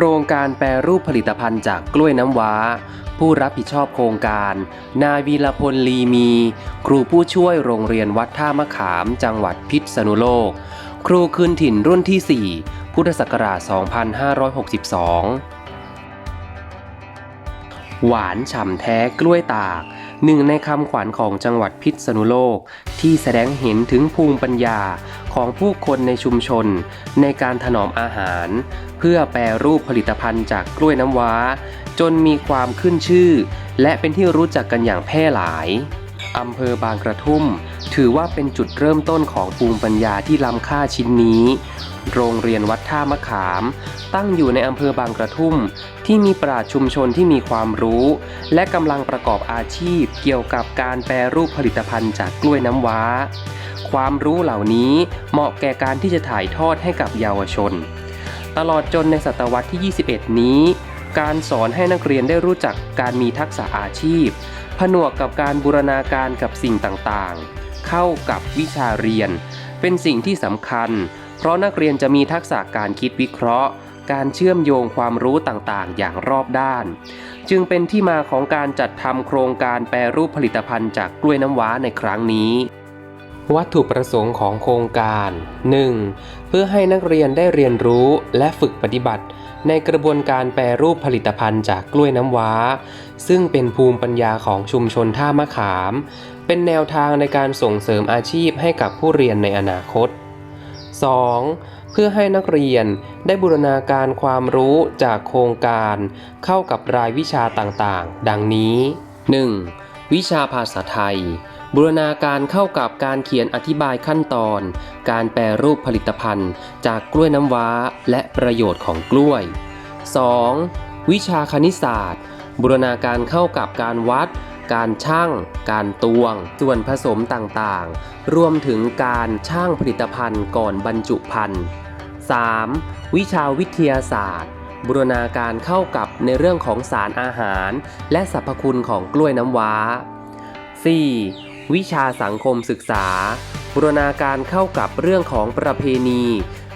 ครงการแปรรูปผลิตภัณฑ์จากกล้วยน้ำว้า ผู้รับผิดชอบโครงการ นายวีรพลลีมี ครูผู้ช่วยโรงเรียนวัดท่ามะขาม จังหวัดพิษณุโลก ครูคืนถิ่นรุ่นที่ 4 พุทธศักราช 2562 หวานฉ่ำแท้กล้วยตาก หนึ่งในคำขวัญของจังหวัดพิษณุโลก ที่แสดงเห็นถึงภูมิปัญญาของผู้คนในชุมชน ในการถนอมอาหาร เพื่อแปรรูปผลิตภัณฑ์จากกล้วยน้ำว้า จนมีความขึ้นชื่อ และเป็นที่รู้จักกันอย่างแพร่หลายอำเภอบางกระทุ่ม ถือว่าเป็นจุดเริ่มต้นของภูมิปัญญาที่ล้ำค่าชิ้นนี้ โรงเรียนวัดท่ามะขาม ตั้งอยู่ในอำเภอบางกระทุ่ม ที่มีปราชญ์ชุมชนที่มีความรู้ และกำลังประกอบอาชีพเกี่ยวกับการแปรรูปผลิตภัณฑ์จากกล้วยน้ำว้า ความรู้เหล่านี้เหมาะแก่การที่จะถ่ายทอดให้กับเยาวชน ตลอดจนในศตวรรษที่ 21 นี้ การสอนให้นักเรียนได้รู้จักการมีทักษะอาชีพ ผนวกกับการบูรณาการกับสิ่งต่างๆ เข้ากับวิชาเรียน เป็นสิ่งที่สำคัญ เพราะนักเรียนจะมีทักษะการคิดวิเคราะห์ การเชื่อมโยงความรู้ต่างๆ อย่างรอบด้าน จึงเป็นที่มาของการจัดทำโครงการแปรรูปผลิตภัณฑ์จากกล้วยน้ำว้าในครั้งนี้วัตถุประสงค์ของโครงการ 1. เพื่อให้นักเรียนได้เรียนรู้และฝึกปฏิบัติ ในกระบวนการแปรรูปผลิตภัณฑ์จากกล้วยน้ำว้า ซึ่งเป็นภูมิปัญญาของชุมชนท่ามะขาม เป็นแนวทางในการส่งเสริมอาชีพให้กับผู้เรียนในอนาคต 2. เพื่อให้นักเรียนได้บูรณาการความรู้จากโครงการ เข้ากับรายวิชาต่างๆ ดังนี้ 1. วิชาภาษาไทย บูรณาการเข้ากับการเขียนอธิบายขั้นตอน การแปรรูปผลิตภัณฑ์ จากกล้วยน้ำว้าและประโยชน์ของกล้วย 2. วิชาคณิตศาสตร์ บูรณาการเข้ากับการวัด การช่างการตวง ส่วนผสมต่างๆ รวมถึงการช่างผลิตภัณฑ์ก่อนบรรจุภัณฑ์ 3. วิชาวิทยาศาสตร์ บูรณาการเข้ากับในเรื่องของสารอาหาร และสรรพคุณของกล้วยน้ำว้า 4. วิชาสังคมศึกษา บูรณาการเข้ากับเรื่องของประเพณี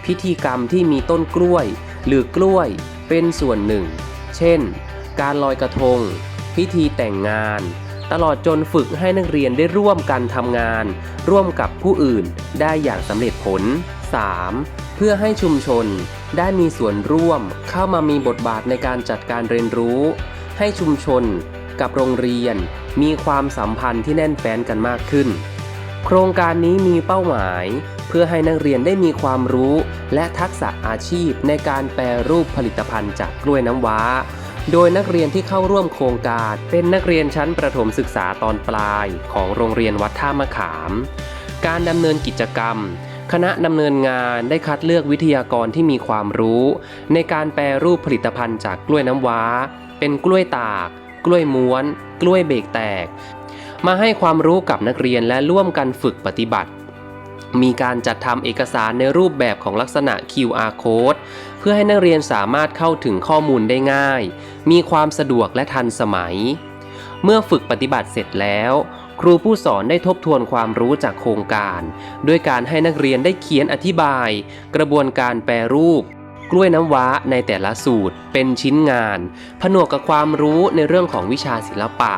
พิธีกรรมที่มีต้นกล้วย หรือกล้วยเป็นส่วนหนึ่ง เช่น การลอยกระทง พิธีแต่งงาน ตลอดจนฝึกให้นักเรียนได้ร่วมกันทำงาน ร่วมกับผู้อื่นได้อย่างสำเร็จผล 3. เพื่อให้ชุมชนได้มีส่วนร่วมเข้ามามีบทบาทในการจัดการเรียนรู้ ให้ชุมชนกับโรงเรียน มีความสัมพันธ์ที่แน่นแฟ้นกันมากขึ้น โครงการนี้มีเป้าหมาย เพื่อให้นักเรียนได้มีความรู้ และทักษะอาชีพในการแปรรูปผลิตภัณฑ์จากกล้วยน้ำว้า โดยนักเรียนที่เข้าร่วมโครงการ เป็นนักเรียนชั้นประถมศึกษาตอนปลายของโรงเรียนวัดท่ามะขาม การดำเนินกิจกรรม คณะดำเนินงานได้คัดเลือกวิทยากรที่มีความรู้ ในการแปรรูปผลิตภัณฑ์จากกล้วยน้ำว้า เป็นกล้วยตาก กล้วยม้วน กล้วยเบรกแตก มาให้ความรู้กับนักเรียนและร่วมกันฝึกปฏิบัติ มีการจัดทำเอกสารในรูปแบบของลักษณะ QR code เพื่อให้นักเรียนสามารถเข้าถึงข้อมูลได้ง่าย มีความสะดวกและทันสมัย เมื่อฝึกปฏิบัติเสร็จแล้ว ครูผู้สอนได้ทบทวนความรู้จากโครงการ ด้วยการให้นักเรียนได้เขียนอธิบาย กระบวนการแปรรูป กล้วยน้ำว้าในแต่ละสูตร เป็นชิ้นงาน ผนวกกับความรู้ในเรื่องของวิชาศิลปะ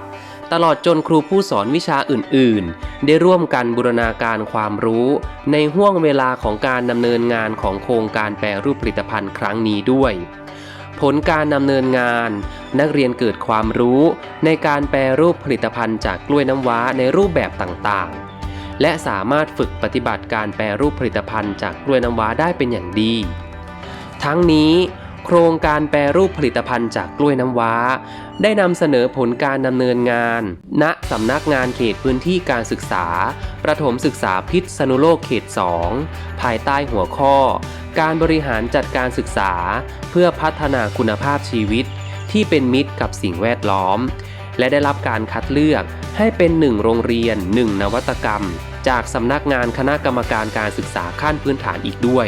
ตลอดจนครูผู้สอนวิชาอื่น ๆ ได้ร่วมกันบูรณาการความรู้ ในห่วงเวลาของการดำเนินงานของโครงการแปรรูปผลิตภัณฑ์ครั้งนี้ด้วย ผลการดำเนินงาน นักเรียนเกิดความรู้ ในการแปรรูปผลิตภัณฑ์จากกล้วยน้ำว้าในรูปแบบต่าง ๆ และสามารถฝึกปฏิบัติการแปรรูปผลิตภัณฑ์จากกล้วยน้ำว้าได้เป็นอย่างดี ทั้งนี้ โครงการแปรรูปผลิตภัณฑ์จากกล้วยน้ำว้า ได้นำเสนอผลการดำเนินงาน ณสำนักงานเขตพื้นที่การศึกษา ประถมศึกษาพิษณุโลกเขต 2 ภายใต้หัวข้อ การบริหารจัดการศึกษา เพื่อพัฒนาคุณภาพชีวิต ที่เป็นมิตรกับสิ่งแวดล้อม และได้รับการคัดเลือกให้เป็นหนึ่งโรงเรียนหนึ่งนวัตกรรม จากสำนักงานคณะกรรมการการศึกษาขั้นพื้นฐานอีกด้วย